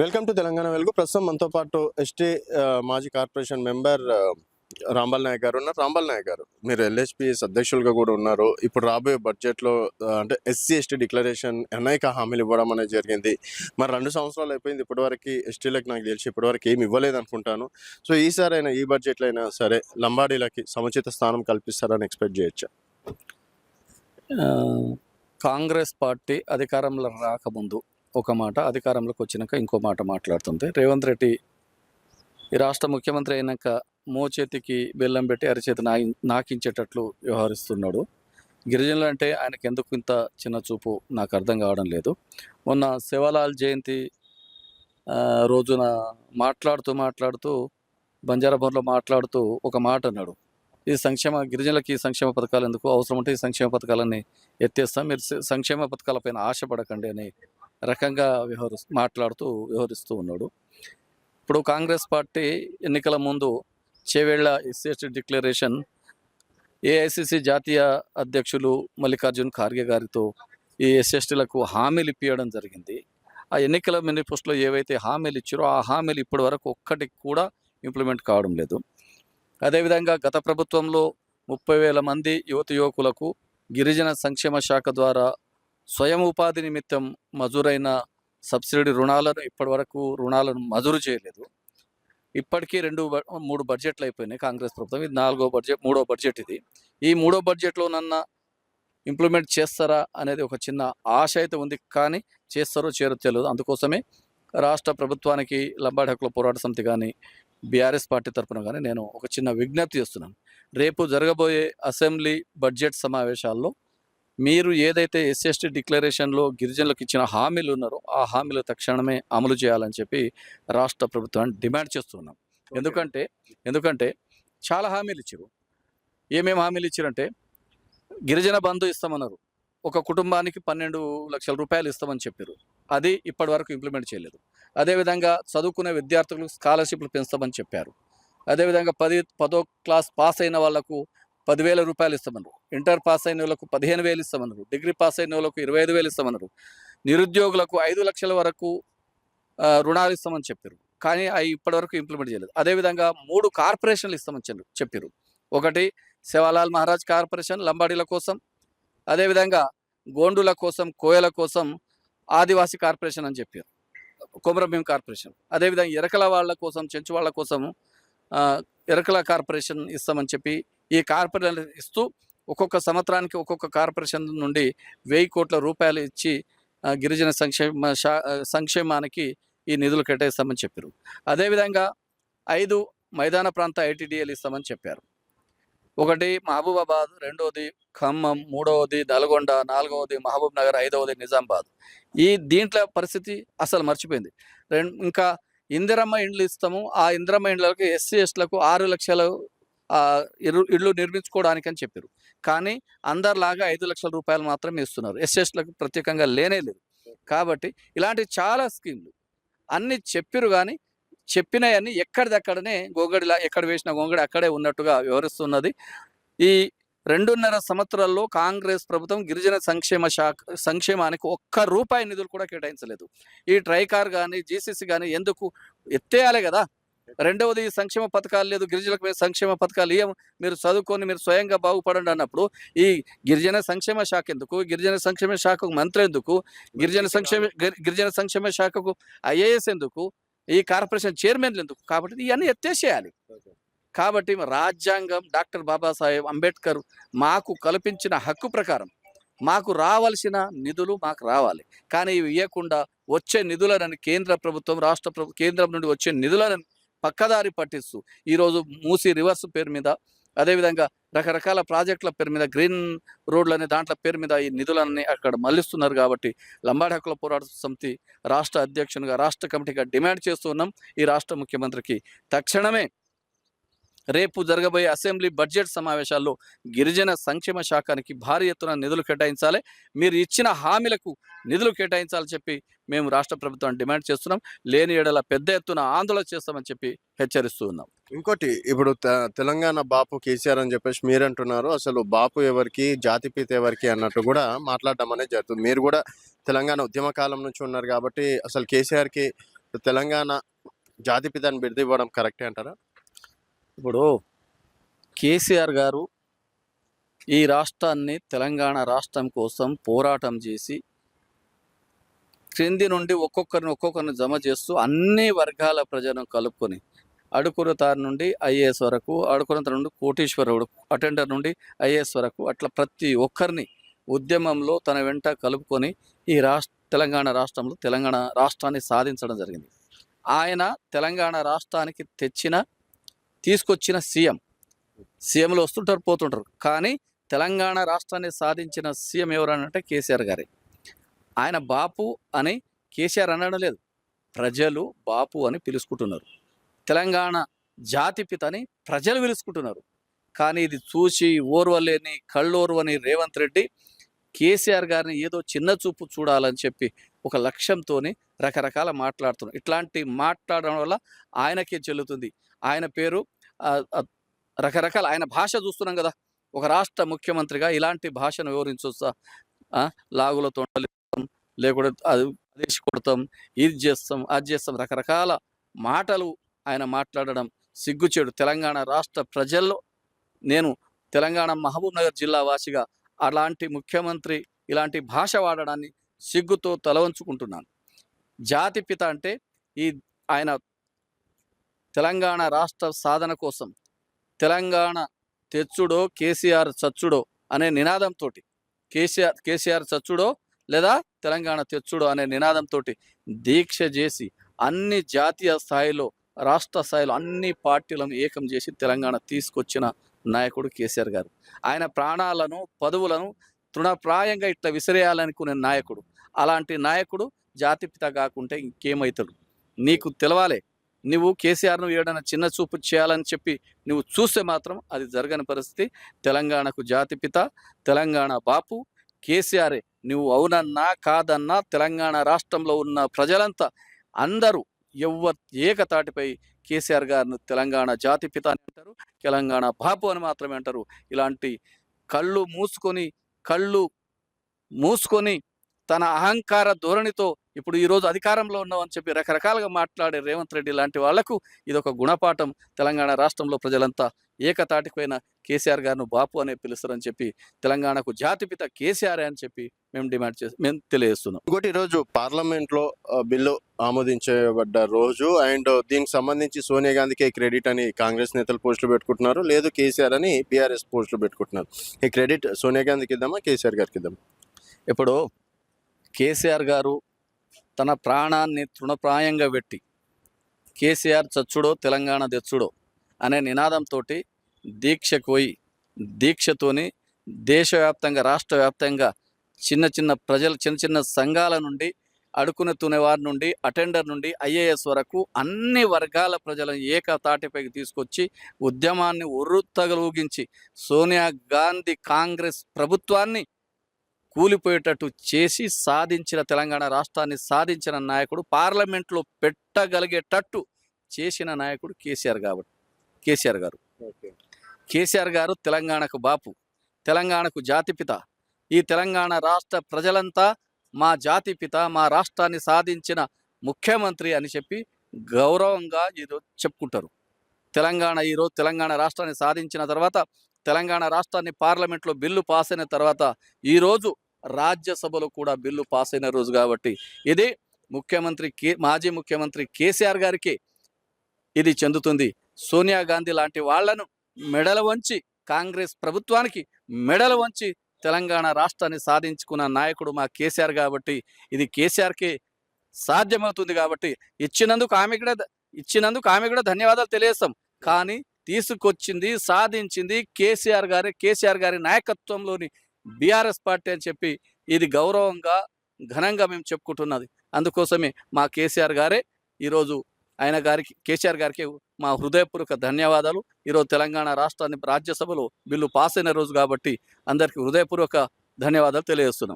Welcome to Telangana వెలుగు. ప్రస్తుతం మనతో పాటు ఎస్టీ మాజీ కార్పొరేషన్ మెంబర్ రాంబాల్ నాయక్ గారు ఉన్నారు. రాంబాల్ నాయక్ గారు మీరు ఎల్ఎస్పిఎస్ అధ్యక్షులుగా కూడా ఉన్నారు. ఇప్పుడు రాబోయే బడ్జెట్లో అంటే ఎస్సీ ఎస్టీ డిక్లరేషన్ అనేక హామీలు ఇవ్వడం అనేది జరిగింది. మరి రెండు సంవత్సరాలు అయిపోయింది ఇప్పటివరకు ఎస్టీలకు నాకు తెలిసి ఇప్పటివరకు ఏమి ఇవ్వలేదు అనుకుంటాను సో ఈసారి అయినా ఈ బడ్జెట్లో అయినా సరే లంబాడీలకి సముచిత స్థానం కల్పిస్తారని ఎక్స్పెక్ట్ చేయొచ్చా? కాంగ్రెస్ పార్టీ అధికారంలో రాకముందు ఒక మాట అధికారంలోకి వచ్చినాక ఇంకో మాట మాట్లాడుతుంది రేవంత్ రెడ్డి ఈ రాష్ట్ర ముఖ్యమంత్రి అయినాక మోచేతికి బెల్లం పెట్టి అరిచేతి నా నాకించేటట్లు వ్యవహరిస్తున్నాడు. గిరిజనులు అంటే ఆయనకి ఎందుకు ఇంత చిన్న చూపు? నాకు అర్థం కావడం లేదు. మొన్న శివలాల్ జయంతి రోజున మాట్లాడుతూ మాట్లాడుతూ బంజారాభవన్లో మాట్లాడుతూ ఒక మాట అన్నాడు. ఈ సంక్షేమ గిరిజనులకి ఈ సంక్షేమ పథకాలు ఎందుకు? అవసరం ఉంటే ఈ సంక్షేమ పథకాలన్నీ ఎత్తేస్తాం. మీరు సంక్షేమ పథకాలపైన ఆశపడకండి అని రకంగా వ్యవహరి మాట్లాడుతూ వ్యవహరిస్తూ ఉన్నాడు. ఇప్పుడు కాంగ్రెస్ పార్టీ ఎన్నికల ముందు చేవేళ్ళ ఎస్సీ డిక్లరేషన్ ఏఐసిసి జాతీయ అధ్యక్షులు మల్లికార్జున్ ఖార్గే గారితో ఈ ఎస్ఎస్టీలకు హామీలు ఇప్పించడం జరిగింది. ఆ ఎన్నికల మేనిఫెస్టోలో ఏవైతే హామీలు ఇచ్చారో ఆ హామీలు ఇప్పటి వరకు ఒక్కటి కూడా ఇంప్లిమెంట్ కావడం లేదు. అదేవిధంగా గత ప్రభుత్వంలో ముప్పై వేల మంది యువత యువకులకు గిరిజన సంక్షేమ శాఖ ద్వారా స్వయం ఉపాధి నిమిత్తం మజూరైన సబ్సిడీ రుణాలను ఇప్పటివరకు రుణాలను మజూరు చేయలేదు. ఇప్పటికీ రెండు మూడు బడ్జెట్లు అయిపోయినాయి కాంగ్రెస్ ప్రభుత్వం. ఇది నాలుగో బడ్జెట్ మూడో బడ్జెట్ ఇది. ఈ మూడో బడ్జెట్లోనన్నా ఇంప్లిమెంట్ చేస్తారా అనేది ఒక చిన్న ఆశ అయితే ఉంది కానీ చేస్తారో చేరో తెలియదు. అందుకోసమే రాష్ట్ర ప్రభుత్వానికి లంబాడి హక్కుల పోరాట సమితి కానీ బీఆర్ఎస్ పార్టీ తరఫున కానీ నేను ఒక చిన్న విజ్ఞప్తి చేస్తున్నాను. రేపు జరగబోయే అసెంబ్లీ బడ్జెట్ సమావేశాల్లో మీరు ఏదైతే ఎస్ఎస్టీ డిక్లరేషన్లో గిరిజనులకు ఇచ్చిన హామీలు ఉన్నారో ఆ హామీలు తక్షణమే అమలు చేయాలని చెప్పి రాష్ట్ర ప్రభుత్వాన్ని డిమాండ్ చేస్తున్నాం. ఎందుకంటే ఎందుకంటే చాలా హామీలు ఇచ్చారు ఏమేమి హామీలు ఇచ్చారంటే గిరిజన బంధు ఇస్తామన్నారు. ఒక కుటుంబానికి పన్నెండు లక్షల రూపాయలు ఇస్తామని చెప్పారు అది ఇప్పటి వరకు ఇంప్లిమెంట్ చేయలేదు. అదేవిధంగా చదువుకునే విద్యార్థులకు స్కాలర్షిప్లు పెంచుతామని చెప్పారు. అదేవిధంగా పది పదో క్లాస్ పాస్ అయిన వాళ్ళకు పదివేల రూపాయలు ఇస్తామన్నారు. ఇంటర్ పాస్ అయిన వాళ్ళకు పదిహేను వేలు ఇస్తామన్నారు. డిగ్రీ పాస్ అయిన వాళ్ళకు ఇరవై ఐదు వేలు ఇస్తామన్నారు. నిరుద్యోగులకు ఐదు లక్షల వరకు రుణాలు ఇస్తామని చెప్పారు. కానీ అవి ఇప్పటివరకు ఇంప్లిమెంట్ చేయలేదు. అదేవిధంగా మూడు కార్పొరేషన్లు ఇస్తామని చెప్పారు. ఒకటి శివాలాల్ మహారాజ్ కార్పొరేషన్ లంబాడీల కోసం అదేవిధంగా గోండుల కోసం కోయల కోసం ఆదివాసీ కార్పొరేషన్ అని చెప్పారు. కొమరభీం కార్పొరేషన్. అదేవిధంగా ఎరకల వాళ్ళ కోసం చెంచు వాళ్ళ కోసం ఎరకల కార్పొరేషన్ ఇస్తామని చెప్పి ఈ కార్పొరేషన్ ఇస్తూ ఒక్కొక్క సంవత్సరానికి ఒక్కొక్క కార్పొరేషన్ నుండి వెయ్యి కోట్ల రూపాయలు ఇచ్చి ఆ, గిరిజన సంక్షేమ సంక్షేమానికి ఈ నిధులు కేటాయిస్తామని చెప్పారు. అదేవిధంగా ఐదు మైదాన ప్రాంత ఐటీడీఎలు ఇస్తామని చెప్పారు. ఒకటి మహబూబాబాద్ రెండవది ఖమ్మం మూడవది నల్గొండ నాలుగవది మహబూబ్ నగర్ ఐదవది నిజామాబాద్. ఈ దీంట్లో పరిస్థితి అసలు మర్చిపోయింది. రెండు ఇంకా ఇందిరమ్మ ఇండ్లు ఇస్తాము. ఆ ఇందిరమ్మ ఇండ్లకు ఎస్సీ ఎస్టీలకు ఆరు లక్షలు ఇళ్ళు నిర్మించుకోవడానికి అని చెప్పారు. కానీ అందరిలాగా ఐదు లక్షల రూపాయలు మాత్రమే ఇస్తున్నారు. ఎస్ఎస్లకు ప్రత్యేకంగా లేనే లేదు. కాబట్టి ఇలాంటి చాలా స్కీమ్లు. అన్ని చెప్పిరు కానీ చెప్పినవన్నీ ఎక్కడిదక్కడనే గోగడిలా ఎక్కడ వేసిన గోంగడి అక్కడే ఉన్నట్టుగా వివరిస్తున్నది. ఈ రెండున్నర సంవత్సరాల్లో కాంగ్రెస్ ప్రభుత్వం గిరిజన సంక్షేమ శాఖ సంక్షేమానికి ఒక్క రూపాయి నిధులు కూడా కేటాయించలేదు. ఈ ట్రైకార్ కానీ జీసీసీ కానీ ఎందుకు ఎత్తేయాలి కదా! రెండవది సంక్షేమ పథకాలు లేదు గిరిజనులకు మేము సంక్షేమ పథకాలు ఇయ్యం మీరు చదువుకొని మీరు స్వయంగా బాగుపడండి అన్నప్పుడు ఈ గిరిజన సంక్షేమ శాఖ ఎందుకు? గిరిజన సంక్షేమ శాఖకు మంత్రి ఎందుకు? గిరిజన సంక్షేమ గిరి- గిరిజన సంక్షేమ శాఖకు ఐఏఎస్ ఎందుకు? ఈ కార్పొరేషన్ చైర్మన్లు ఎందుకు? కాబట్టి ఇవన్నీ ఎత్తేసేయాలి. కాబట్టి రాజ్యాంగం డాక్టర్ బాబాసాహెబ్ అంబేద్కర్ మాకు కల్పించిన హక్కు ప్రకారం మాకు రావాల్సిన నిధులు మాకు రావాలి. కానీ ఇవి ఇవ్వకుండా వచ్చే నిధులను కేంద్ర ప్రభుత్వం రాష్ట్ర ప్రభు కేంద్రం నుండి వచ్చే నిధులను పక్కదారి పట్టిస్తూ. ఈరోజు మూసి రివర్స్ పేరు మీద అదేవిధంగా రకరకాల ప్రాజెక్టుల పేరు మీద గ్రీన్ రోడ్లు అనే దాంట్ల పేరు మీద ఈ నిధులన్నీ అక్కడ మళ్ళిస్తున్నారు కాబట్టి లంబాడి హక్కుల పోరాట సమితి రాష్ట్ర అధ్యక్షునిగా రాష్ట్ర కమిటీగా డిమాండ్ చేస్తున్నాం ఈ రాష్ట్ర ముఖ్యమంత్రికి తక్షణమే రేపు జరగబోయే అసెంబ్లీ బడ్జెట్ సమావేశాల్లో గిరిజన సంక్షేమ శాఖానికి భారీ ఎత్తున నిధులు కేటాయించాలి. మీరు ఇచ్చిన హామీలకు నిధులు కేటాయించాలని చెప్పి మేము రాష్ట్ర ప్రభుత్వం డిమాండ్ చేస్తున్నాం. లేని ఏడల పెద్ద ఎత్తున ఆందోళన చేస్తామని చెప్పి హెచ్చరిస్తూ ఉన్నాం. ఇంకోటి ఇప్పుడు తె- తెలంగాణ బాపు కేసీఆర్ అని చెప్పేసి మీరు అంటున్నారు అసలు బాపు ఎవరికి జాతిపీత ఎవరికి అన్నట్టు కూడా మాట్లాడడం అనేది జరుగుతుంది. మీరు కూడా తెలంగాణ ఉద్యమ కాలం నుంచి ఉన్నారు కాబట్టి అసలు కేసీఆర్కి తెలంగాణ జాతిపితాని బిరుదు ఇవ్వడం కరెక్టే అంటారా? ఇప్పుడు కేసీఆర్ గారు ఈ రాష్ట్రాన్ని తెలంగాణ రాష్ట్రం కోసం పోరాటం చేసి క్రింది నుండి ఒక్కొక్కరిని ఒక్కొక్కరిని జమ చేస్తూ అన్ని వర్గాల ప్రజలను కలుపుకొని అడుకురతారు నుండి ఐఏఎస్ వరకు అడుకురత నుండి కోటీశ్వరుడు అటెండర్ నుండి ఐఏఎస్ వరకు అట్లా ప్రతి ఒక్కరిని ఉద్యమంలో తన వెంట కలుపుకొని ఈ రాష్ట్ర తెలంగాణ రాష్ట్రంలో తెలంగాణ రాష్ట్రాన్ని సాధించడం జరిగింది. ఆయన తెలంగాణ రాష్ట్రానికి తెచ్చిన తీసుకొచ్చిన సీఎం. సీఎంలు వస్తుంటారు పోతుంటారు. కానీ తెలంగాణ రాష్ట్రాన్ని సాధించిన సీఎం ఎవరనంటే కేసీఆర్ గారే. ఆయన బాపు అని కేసీఆర్ అనడం లేదు. ప్రజలు బాపు అని పిలుచుకుంటున్నారు. తెలంగాణ జాతిపితని ప్రజలు పిలుచుకుంటున్నారు. కానీ ఇది చూసి ఓర్వలేని కళ్ళోర్వని రేవంత్ రెడ్డి కేసీఆర్ గారిని ఏదో చిన్న చూపు చూడాలని చెప్పి ఒక లక్ష్యంతో రకరకాల మాట్లాడుతున్నారు. ఇట్లాంటి మాట్లాడడం వల్ల ఆయనకే చెల్లుతుంది. ఆయన పేరు రకరకాల ఆయన భాష చూస్తున్నాం కదా! ఒక రాష్ట్ర ముఖ్యమంత్రిగా ఇలాంటి భాషను వివరించొచ్చా లాగుల తొండలు లేకుంటే అది అదేసి కొడతాం ఇది చేస్తాం అది చేస్తాం రకరకాల మాటలు ఆయన మాట్లాడడం సిగ్గుచేడు తెలంగాణ రాష్ట్ర ప్రజల్లో నేను తెలంగాణ మహబూబ్ నగర్ జిల్లా వాసిగా అలాంటి ముఖ్యమంత్రి ఇలాంటి భాష వాడడాన్ని సిగ్గుతో తలవంచుకుంటున్నాను. జాతిపిత అంటే ఈ ఆయన తెలంగాణ రాష్ట్ర సాధన కోసం తెలంగాణ తెచ్చుడో కేసీఆర్ చచ్చుడో అనే నినాదంతో కేసీఆర్ కేసీఆర్ చచ్చుడో లేదా తెలంగాణ తెచ్చుడో అనే నినాదంతో దీక్ష చేసి అన్ని జాతీయ స్థాయిలో రాష్ట్ర స్థాయిలో అన్ని పార్టీలను ఏకం చేసి తెలంగాణ తీసుకొచ్చిన నాయకుడు కేసీఆర్ గారు. ఆయన ప్రాణాలను పదవులను తృణప్రాయంగా ఇట్లా విసిరేయాలనుకునే నాయకుడు. అలాంటి నాయకుడు జాతిపిత కాకుంటే ఇంకేమవుతాడు నీకు తెలవాలే. నువ్వు కేసీఆర్ను ఏడైనా చిన్న చూపు చేయాలని చెప్పి నువ్వు చూస్తే మాత్రం అది జరగని పరిస్థితి. తెలంగాణకు జాతిపిత తెలంగాణ బాపు కేసీఆరే. నువ్వు అవునన్నా కాదన్నా తెలంగాణ రాష్ట్రంలో ఉన్న ప్రజలంతా అందరూ ఎవ్వ ఏకతాటిపై కేసీఆర్ గారిని తెలంగాణ జాతిపిత అని అంటారు తెలంగాణ బాపు అని మాత్రమే అంటారు. ఇలాంటి కళ్ళు మూసుకొని కళ్ళు మూసుకొని తన అహంకార ధోరణితో ఇప్పుడు ఈరోజు అధికారంలో ఉన్నామని చెప్పి రకరకాలుగా మాట్లాడే రేవంత్ రెడ్డి లాంటి వాళ్ళకు ఇది ఒక గుణపాఠం తెలంగాణ రాష్ట్రంలో ప్రజలంతా ఏకతాటిపైన కేసీఆర్ గారిను బాపు అనే పిలుస్తారని చెప్పి తెలంగాణకు జాతిపిత కేసీఆర్ అని చెప్పి మేము డిమాండ్ చేసి మేము తెలియజేస్తున్నాం. ఇంకోటి ఈరోజు పార్లమెంట్లో ఆ, బిల్లు ఆమోదించబడ్డ రోజు అండ్ దీనికి సంబంధించి సోనియా గాంధీకి క్రెడిట్ అని కాంగ్రెస్ నేతలు పోస్టులు పెట్టుకుంటున్నారు లేదు కేసీఆర్ అని బీఆర్ఎస్ పోస్టులు పెట్టుకుంటున్నారు. ఈ క్రెడిట్ సోనియా గాంధీకి ఇద్దామా కేసీఆర్ గారికి ఇద్దామా? ఇప్పుడు కేసీఆర్ గారు తన ప్రాణాన్ని తృణప్రాయంగా పెట్టి కేసీఆర్ చచ్చుడో తెలంగాణ తెచ్చుడో అనే నినాదంతో దీక్షకు పోయి దీక్షతోని దేశవ్యాప్తంగా రాష్ట్ర వ్యాప్తంగా చిన్న చిన్న ప్రజలు చిన్న చిన్న సంఘాల నుండి అడుకున వారి నుండి అటెండర్ నుండి ఐఏఎస్ వరకు అన్ని వర్గాల ప్రజలను ఏకతాటిపైకి తీసుకొచ్చి ఉద్యమాన్ని ఉర్రుతగలూగించి సోనియా గాంధీ కాంగ్రెస్ ప్రభుత్వాన్ని కూలిపోయేటట్టు చేసి సాధించిన తెలంగాణ రాష్ట్రాన్ని సాధించిన నాయకుడు పార్లమెంట్లో పెట్టగలిగేటట్టు చేసిన నాయకుడు కేసీఆర్ కాబట్టి కేసీఆర్ గారు. కేసీఆర్ గారు తెలంగాణకు బాపు తెలంగాణకు జాతిపిత ఈ తెలంగాణ రాష్ట్ర ప్రజలంతా మా జాతిపిత మా రాష్ట్రాన్ని సాధించిన ముఖ్యమంత్రి అని చెప్పి గౌరవంగా ఈరోజు చెప్పుకుంటారు. తెలంగాణ ఈరోజు తెలంగాణ రాష్ట్రాన్ని సాధించిన తర్వాత తెలంగాణ రాష్ట్రాన్ని పార్లమెంట్లో బిల్లు పాస్ అయిన తర్వాత ఈరోజు రాజ్యసభలో కూడా బిల్లు పాస్ అయిన రోజు కాబట్టి ఇది ముఖ్యమంత్రి కే మాజీ ముఖ్యమంత్రి కేసీఆర్ గారికి ఇది చెందుతుంది. సోనియా గాంధీ లాంటి వాళ్ళను మెడల వంచి కాంగ్రెస్ ప్రభుత్వానికి మెడల వంచి తెలంగాణ రాష్ట్రాన్ని సాధించుకున్న నాయకుడు మా కేసీఆర్ కాబట్టి ఇది కేసీఆర్కి సాధ్యమవుతుంది కాబట్టి ఇచ్చినందుకు ఆమె కూడా ఇచ్చినందుకు ఆమె కూడా ధన్యవాదాలు తెలియజేస్తాం. కానీ తీసుకొచ్చింది సాధించింది కేసీఆర్ గారి కేసీఆర్ గారి నాయకత్వంలోని బీఆర్ఎస్ పార్టీ అని చెప్పి ఇది గౌరవంగా ఘనంగా మేము చెప్పుకుంటున్నది. అందుకోసమే మా కేసీఆర్ గారే ఈరోజు ఆయన గారికి కేసీఆర్ గారికి మా హృదయపూర్వక ధన్యవాదాలు. ఈరోజు తెలంగాణ రాష్ట్రాన్ని రాజ్యసభలో బిల్లు పాస్ అయిన రోజు కాబట్టి అందరికీ హృదయపూర్వక ధన్యవాదాలు తెలియజేస్తున్నాం.